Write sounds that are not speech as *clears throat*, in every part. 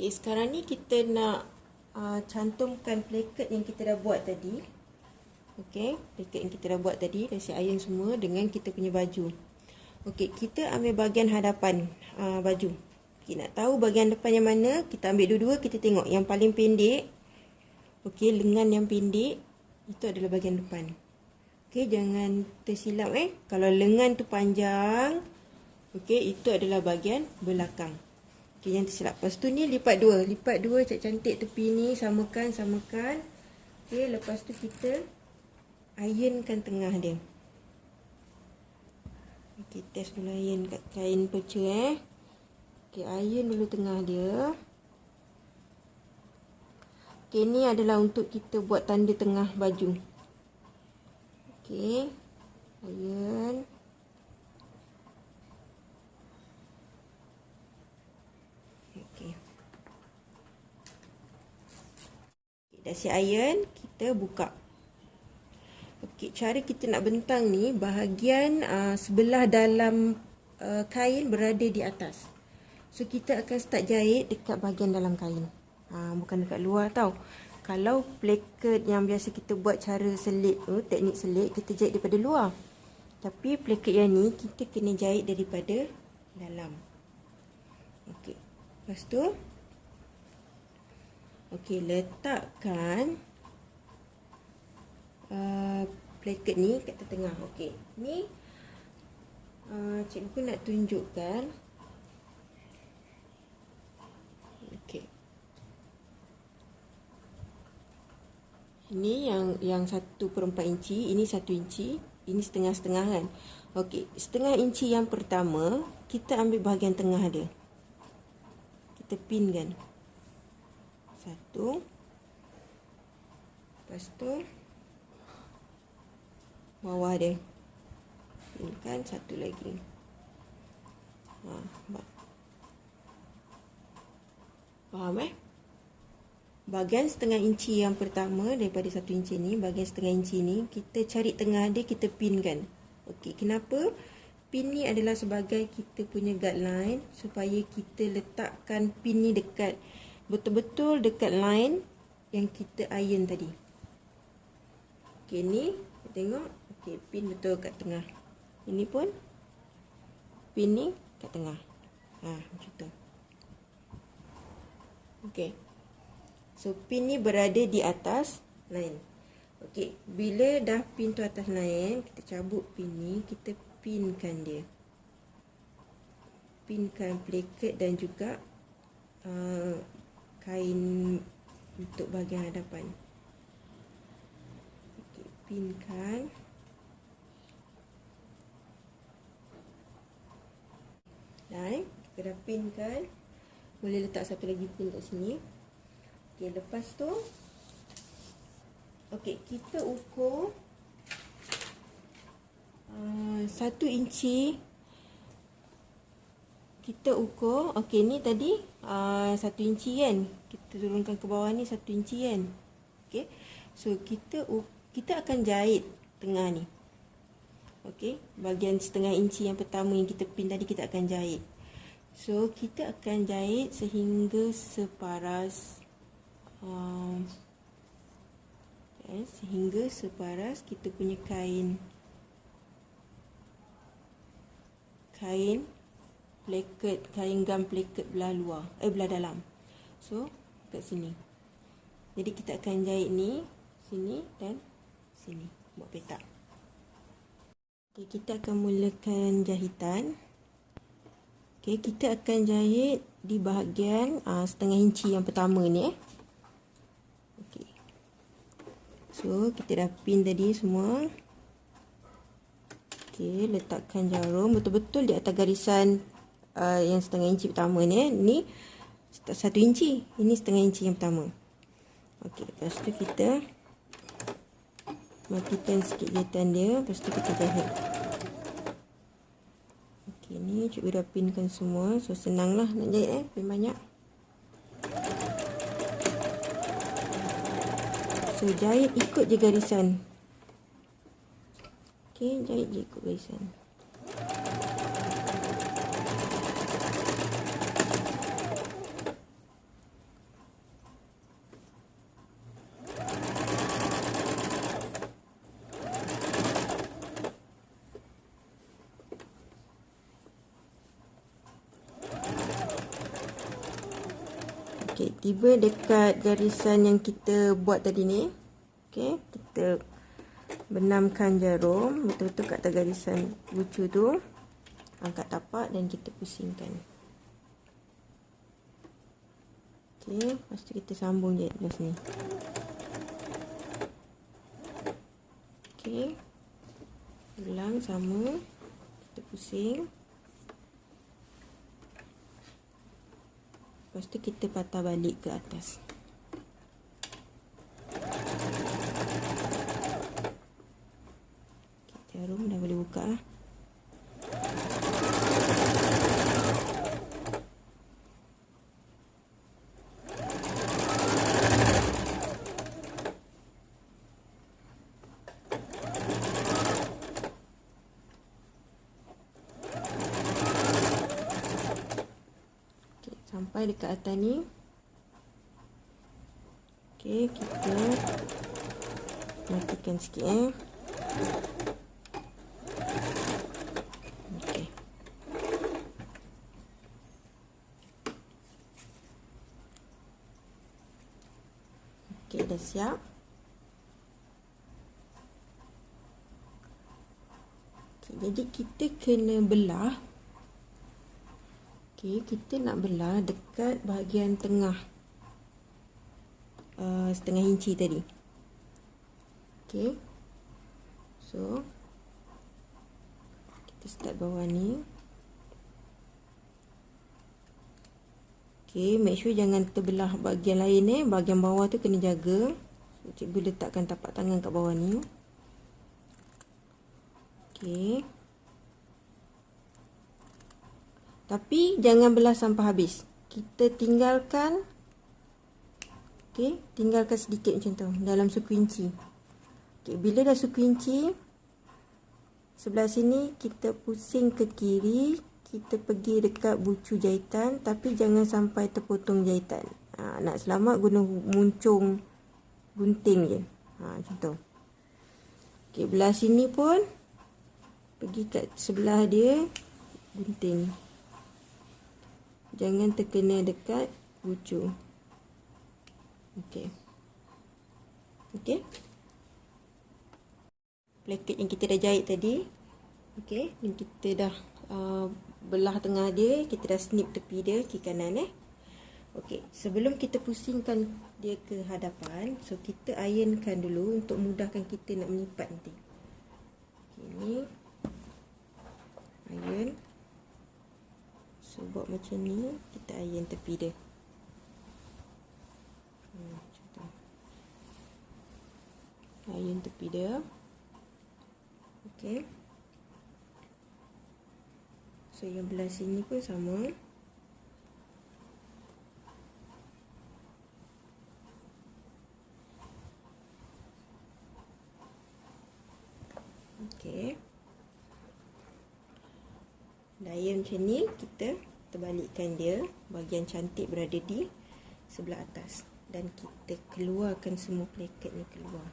Okay, sekarang ni kita nak uh, cantumkan plaket yang kita dah buat tadi. Okay, plaket yang kita dah buat tadi, dah siap semua dengan kita punya baju. Okay, kita ambil bahagian hadapan uh, baju. Okay, nak tahu bahagian depan yang mana, kita ambil dua-dua, kita tengok. Yang paling pendek, okay, lengan yang pendek, itu adalah bahagian depan. Okay, jangan tersilap eh. Kalau lengan tu panjang, okay, itu adalah bahagian belakang. Okay, yang tersilap. Lepas tu ni lipat dua. Lipat dua cantik-cantik tepi ni. Samakan, samakan. Okay, lepas tu kita ironkan tengah dia. Okay, test dulu iron kat kain perca eh. Okay, iron dulu tengah dia. Okay, ni adalah untuk kita buat tanda tengah baju. Okay, iron. Dah siap iron, kita buka. Okey, cara kita nak bentang ni bahagian uh, sebelah dalam uh, kain berada di atas. So kita akan start jahit dekat bahagian dalam kain. Ha, bukan dekat luar tau. Kalau plaket yang biasa kita buat cara selit tu, teknik selit, kita jahit daripada luar. Tapi plaket yang ni kita kena jahit daripada dalam. Okey. Lepas tu Okey, letakkan uh, plaket ni kat tengah. Okey, ni uh, cikgu nak tunjukkan. Okey. Ini yang yang satu per empat inci, ini satu inci, ini setengah-setengah kan. Okey, setengah inci yang pertama, kita ambil bahagian tengah dia. Kita pin kan satu. Lepas tu bawah dia. Ini kan satu lagi. Ha, faham eh? Bahagian setengah inci yang pertama daripada satu inci ni bahagian setengah inci ni kita cari tengah dia kita pinkan Okey, kenapa? Pin ni adalah sebagai kita punya guideline supaya kita letakkan pin ni dekat betul-betul dekat line yang kita iron tadi. Okey ni tengok okey pin betul kat tengah. Ini pun pin ni kat tengah. Ha macam tu. Okey. So pin ni berada di atas line. Okey, bila dah pin tu atas line, kita cabut pin ni, kita pinkan dia. Pinkan plaket dan juga uh, kain untuk bahagian hadapan. Okey, pinkan. Dan kita dah pinkan. Boleh letak satu lagi pin kat sini. Okey, lepas tu Okey, kita ukur uh, satu inci kita ukur okey ni tadi uh, satu inci kan? Kita turunkan ke bawah ni satu inci kan? Okey so kita kita akan jahit tengah ni. Okey bahagian setengah inci yang pertama yang kita pin tadi kita akan jahit. So kita akan jahit sehingga separas uh, eh, sehingga separas kita punya kain. Kain plaket kain gam plaket belah luar eh belah dalam. So kat sini. Jadi kita akan jahit ni sini dan sini. Buat petak. Okay, kita akan mulakan jahitan. Okay, kita akan jahit di bahagian uh, setengah inci yang pertama ni eh. Okay. so kita dah pin tadi semua. Okay, letakkan jarum. Betul-betul di atas garisan uh, yang setengah inci pertama ni eh. ni satu inci. Ini setengah inci yang pertama. Okey, lepas tu kita matikan sikit jahitan dia lepas tu kita jahit. Okey, ni cikgu dah pinkan semua. So senang lah nak jahit eh. Pin banyak. So jahit ikut je garisan. Okey, jahit je ikut garisan Okey, tiba dekat garisan yang kita buat tadi ni. Okey, kita benamkan jarum betul-betul kat atas garisan bucu tu. Angkat tapak dan kita pusingkan. Okey, lepas tu kita sambung je dari sini. Okey. Ulang sama. Kita pusing. Lepas tu kita patah balik ke atas. Jarum dah boleh buka lah. Sampai dekat atas ni Okey, kita matikan sikit eh. Dah siap. Okay, jadi kita kena belah Okey, kita nak belah dekat bahagian tengah uh, setengah inci tadi. Okey. So kita start bawah ni. Okey, make sure jangan terbelah bahagian lain eh. Bahagian bawah tu kena jaga. Cikgu letakkan tapak tangan kat bawah ni. Okey. Tapi jangan belah sampai habis. Kita tinggalkan okey, tinggalkan sedikit macam tu dalam suku inci. Okey, bila dah suku inci sebelah sini kita pusing ke kiri, kita pergi dekat bucu jahitan tapi jangan sampai terpotong jahitan. Ha, nak selamat guna muncung gunting je. Ha, macam tu. Okey, belah sini pun pergi kat sebelah dia gunting jangan terkena dekat bucu okey. Okey. Plaket yang kita dah jahit tadi okey ni kita dah uh, belah tengah dia kita dah snip tepi dia kiri kanan eh. Okey sebelum kita pusingkan dia ke hadapan so kita ironkan dulu untuk mudahkan kita nak melipat nanti. Okay, ni iron So buat macam ni Kita iron tepi dia. Hmm, Iron tepi dia. Okay So yang belah sini pun sama. Okay Layan macam ni kita terbalikkan dia bahagian cantik berada di sebelah atas. Dan kita keluarkan semua plaket ni keluar.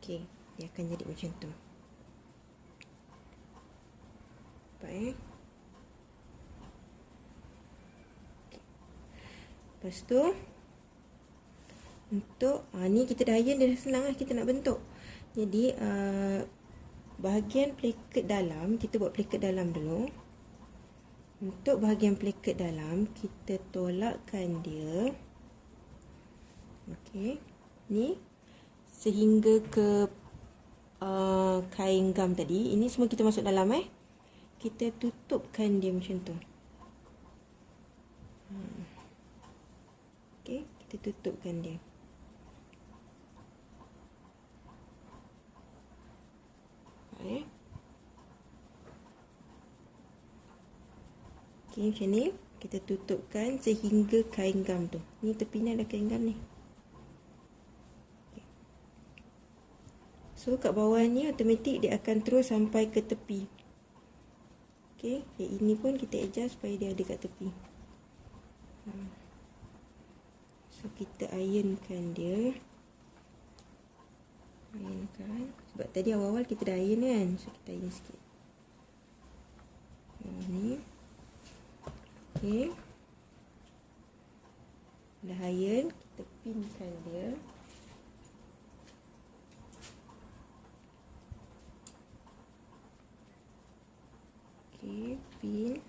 Ok dia akan jadi macam tu. Nampak eh lepas tu untuk ha, ni kita dah iron dah senang lah kita nak bentuk. Jadi uh, bahagian plaket dalam kita buat plaket dalam dulu untuk bahagian plaket dalam kita tolakkan dia. Okey. Ni sehingga ke uh, kain gam tadi. Ini semua kita masuk dalam eh. Kita tutupkan dia macam tu. Hmm. okey kita tutupkan dia. Eh. Okey, macam ni. Kita tutupkan sehingga kain gam tu. Ni tepi ni ada kain gam ni. So, kat bawah ni automatik dia akan terus sampai ke tepi. Okey, yang ini pun kita adjust supaya dia ada kat tepi. Ha. So, kita ironkan dia. Ironkan. Sebab tadi awal-awal kita dah iron kan. So kita iron sikit. Oh, ni. Okey. dah iron kita pinkan dia okey pin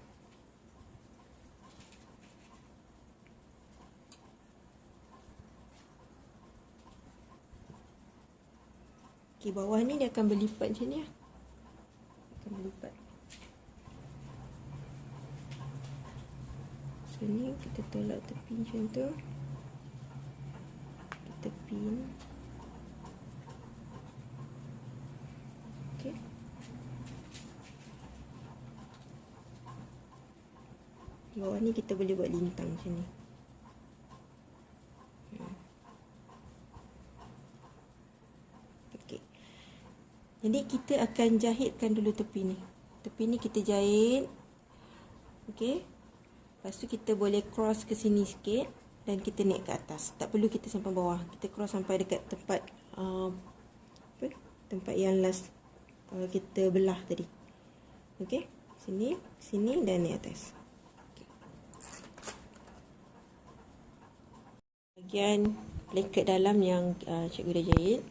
Okey, bawah ni dia akan berlipat macam ni lah. Akan berlipat. So, ni kita tolak tepi macam tu. Kita pin. Okey. Di bawah ni kita boleh buat lintang macam ni. Jadi kita akan jahitkan dulu tepi ni. Tepi ni kita jahit. Okey. Lepas tu kita boleh cross ke sini sikit dan kita naik ke atas. Tak perlu kita sampai bawah. Kita cross sampai dekat tempat uh, apa? Tempat yang last uh, kita belah tadi. Okey. Sini, sini dan naik atas. Okay. Bahagian plaket dalam yang uh, cikgu dah jahit.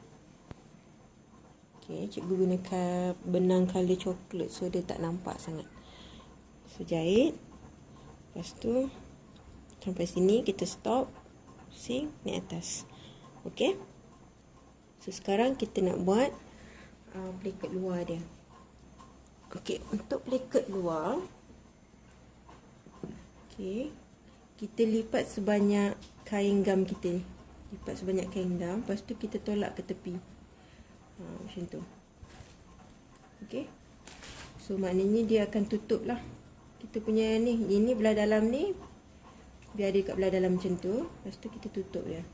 Okay, cikgu gunakan benang color coklat so dia tak nampak sangat. So jahit. Lepas tu sampai sini kita stop. See, ni atas. Okay. So sekarang kita nak buat uh, plaket luar dia. Okay, untuk plaket luar. Okay. Kita lipat sebanyak kain gam kita ni. Lipat sebanyak kain gam. Lepas tu kita tolak ke tepi ha, macam tu ok so maknanya dia akan tutup lah kita punya ni ini belah dalam ni biar dia kat belah dalam macam tu. Lepas tu kita tutup dia.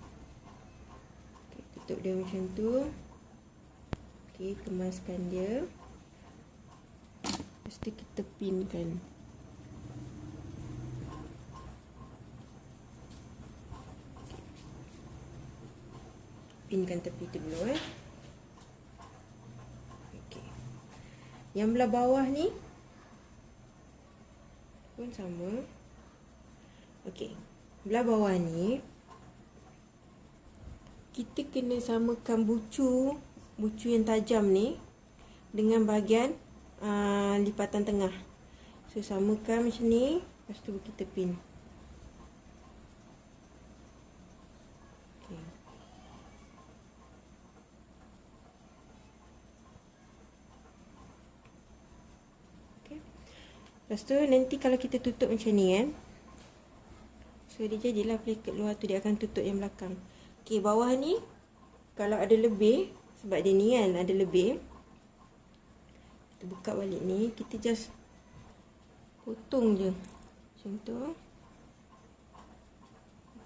Okay, tutup dia macam tu. Ok kemaskan dia. Lepas tu kita pinkan. Pinkan tepi tu dulu eh. Yang belah bawah ni sama. Okey. Belah bawah ni kita kena samakan bucu bucu yang tajam ni dengan bahagian uh, lipatan tengah. So samakan macam ni, lepas tu kita pin. Lepas tu nanti kalau kita tutup macam ni kan. So dia jadilah plaket luar tu dia akan tutup yang belakang. Okey bawah ni kalau ada lebih sebab dia ni kan ada lebih. Kita buka balik ni kita just potong je. Macam tu.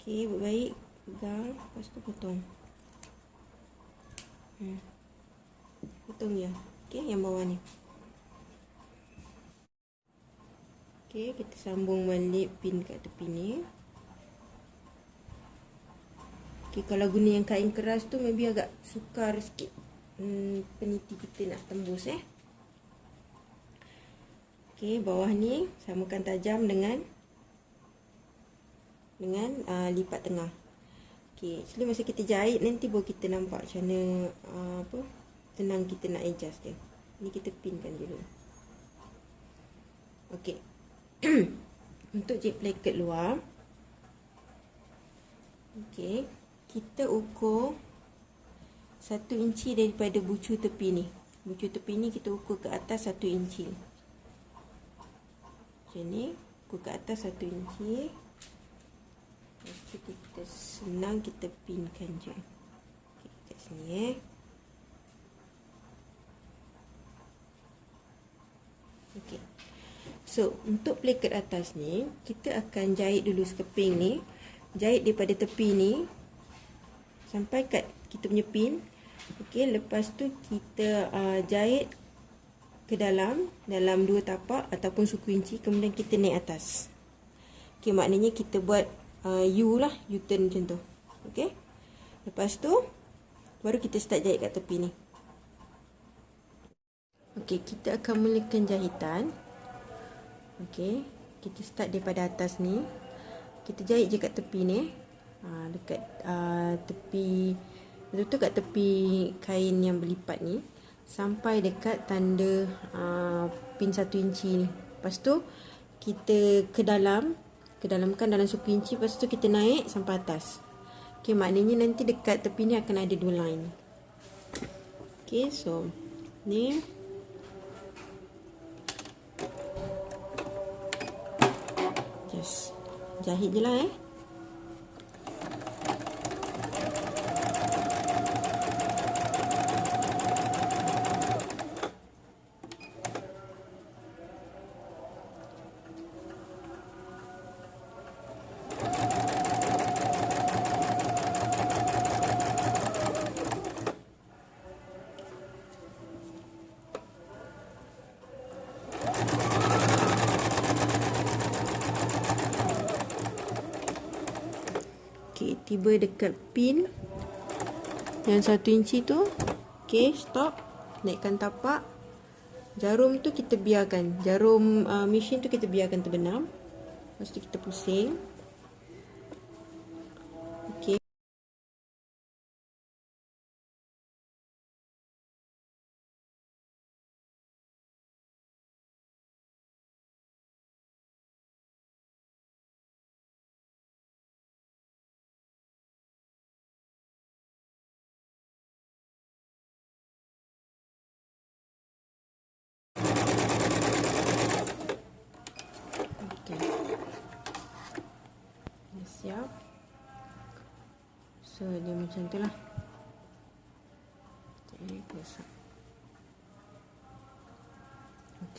Okey buat baik pegang lepas tu potong. Hmm. Potong je. Okey yang bawah ni. Okey, kita sambung balik pin kat tepi ni. Okey, kalau guna yang kain keras tu maybe agak sukar sikit. Hmm, peniti kita nak tembus eh. Okey, bawah ni samakan tajam dengan dengan uh, lipat tengah. Okey, actually masa kita jahit nanti baru kita nampak macam mana uh, apa senang kita nak adjust dia. Ni kita pinkan dulu. Okey. *coughs* untuk jip plaket luar okey kita ukur 1 inci daripada bucu tepi ni. Bucu tepi ni kita ukur ke atas 1 inci. Macam ni ukur ke atas 1 inci. Lepas tu kita senang kita pinkan je. Okay, kat sini eh okey So, untuk plaket atas ni, kita akan jahit dulu sekeping ni. Jahit daripada tepi ni. Sampai kat kita punya pin. Okey, lepas tu kita uh, jahit ke dalam. Dalam dua tapak ataupun suku inci. Kemudian kita naik atas. Okey, maknanya kita buat uh, U lah. U-turn macam tu. Okey. Lepas tu, baru kita start jahit kat tepi ni. Okey, kita akan mulakan jahitan. Okey, kita start daripada atas ni. Kita jahit je kat tepi ni. uh, dekat uh, tepi betul-betul kat tepi kain yang berlipat ni sampai dekat tanda uh, pin 1 inci ni. Lepas tu kita ke dalam, ke dalam kan dalam 1 inci, lepas tu kita naik sampai atas. Okey, maknanya nanti dekat tepi ni akan ada dua line. Okey, so ni just jahit je lah eh. Okey, tiba dekat pin yang satu inci tu. Okey, stop. Naikkan tapak. Jarum tu kita biarkan. Jarum uh, mesin tu kita biarkan terbenam. Lepas tu kita pusing. So dia macam tu lah. Jadi besar ok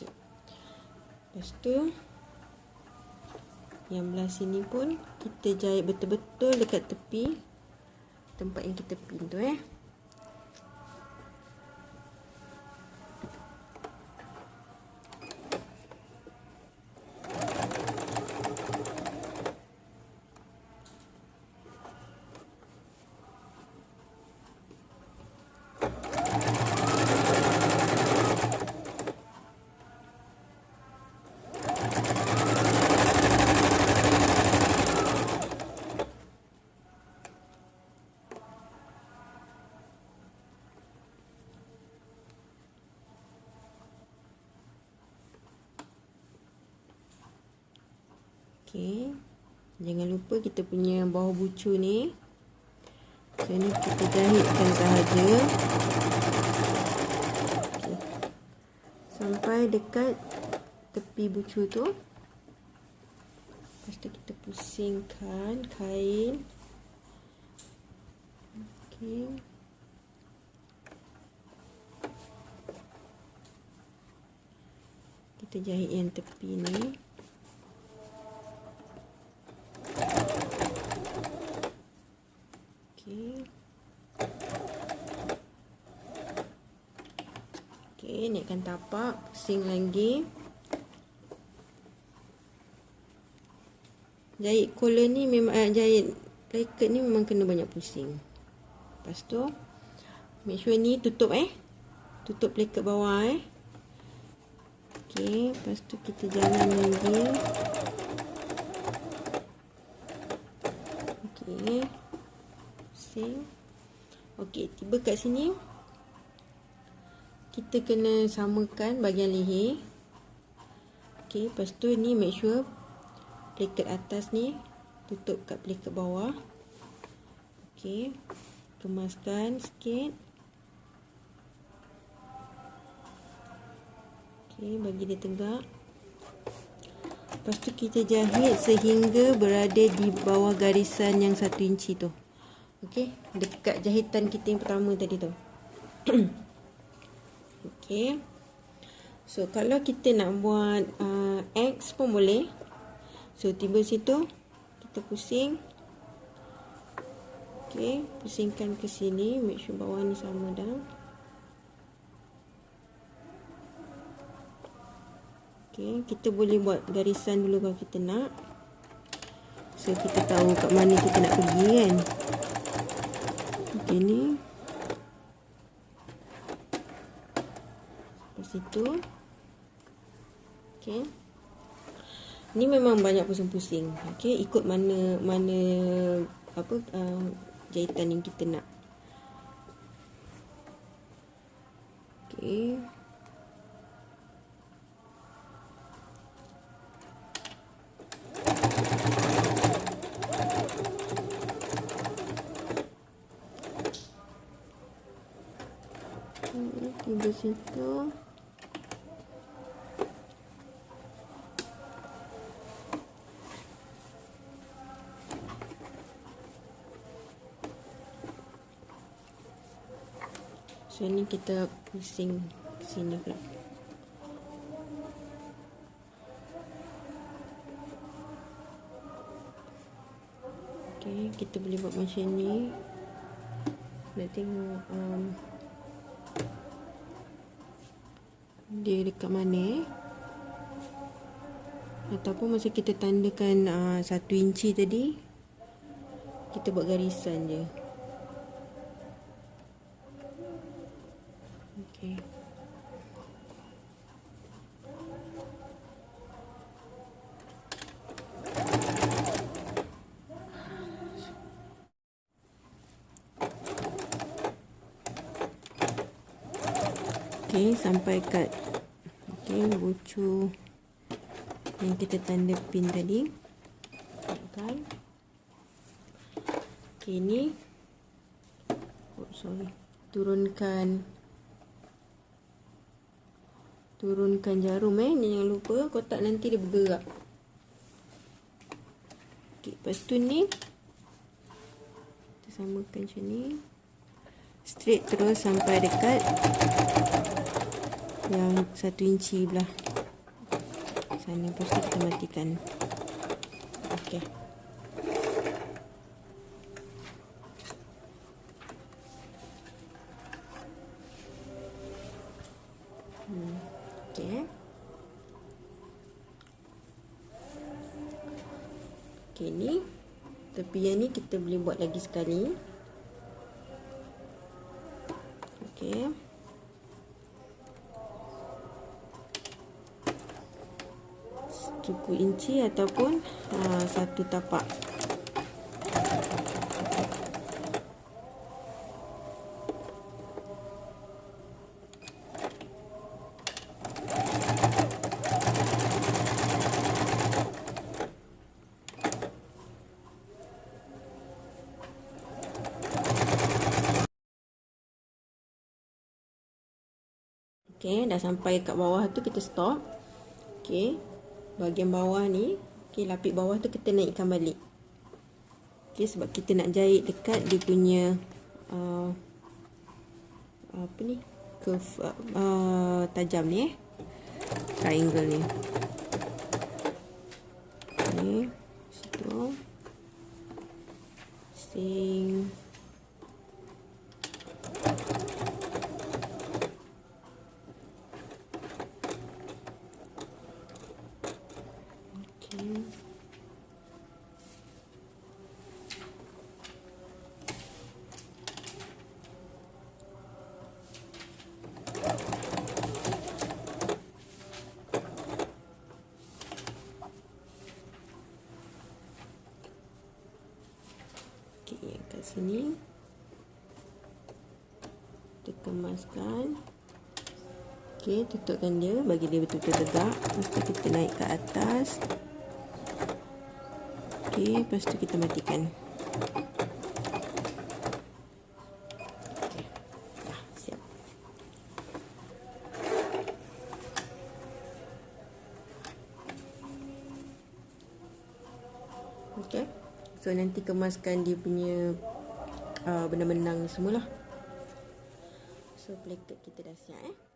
lepas tu yang belah sini pun kita jahit betul-betul dekat tepi tempat yang kita pin tu eh Okey. Jangan lupa kita punya bawah bucu ni. So ni kita jahitkan sahaja. Okay. Sampai dekat tepi bucu tu. Lepas tu kita pusingkan kain. Okey. Kita jahit yang tepi ni. Okey, naikkan tapak, pusing lagi. Jahit collar ni memang eh, jahit placket ni memang kena banyak pusing. Lepas tu make sure ni tutup eh. Tutup placket bawah eh. Okey, lepas tu kita jalan lagi. Okey. Pusing. Okey, tiba kat sini kita kena samakan bahagian leher. Ok lepas tu ni make sure plaket atas ni tutup kat plaket bawah. Ok kemaskan sikit. Ok bagi dia tegak. Lepas tu kita jahit sehingga berada di bawah garisan yang satu inci tu. Ok dekat jahitan kita yang pertama tadi tu *clears throat* Okey. So kalau kita nak buat uh, X pun boleh. So tiba situ kita pusing. Okey, pusingkan ke sini, make sure bawah ni sama dah. Okey, kita boleh buat garisan dulu kalau kita nak. So kita tahu kat mana kita nak pergi. Okey ni. Situ. Okey. Ni memang banyak pusing-pusing. Okey, ikut mana mana apa uh, jahitan yang kita nak. Okey. Tiba situ. So ni kita pusing sini pula. Okay, kita boleh buat macam ni. Nak tengok um, dia dekat mana eh. Ataupun masa kita tandakan uh, satu inci tadi, kita buat garisan je. Okay. Okay, sampai kat okay, bucu yang kita tanda pin tadi. Okay. Okay, ni oh, sorry. Turunkan turunkan jarum eh jangan lupa kotak nanti dia bergerak okey lepas tu ni kita samakan macam ni straight terus sampai dekat yang satu inci belah sana tu kita matikan okey Hmm. Okey. Okey ni tepi yang ni kita boleh buat lagi sekali. 1 inci ataupun uh, satu tapak Okay, dah sampai kat bawah tu kita stop. Okay. Bahagian bawah ni, okey lapik bawah tu kita naikkan balik. Okey, sebab kita nak jahit dekat dia punya uh, apa ni? curve uh, tajam ni eh. Triangle ni. Ni situ. Sing Okey, kat sini. Kita kemaskan. Okey, tutupkan dia. Bagi dia betul-betul tegak. Lepas kita naik ke atas. Okey, lepas tu kita matikan. Okey So nanti kemaskan dia punya uh, benda benang semua lah. So plaket kita dah siap eh.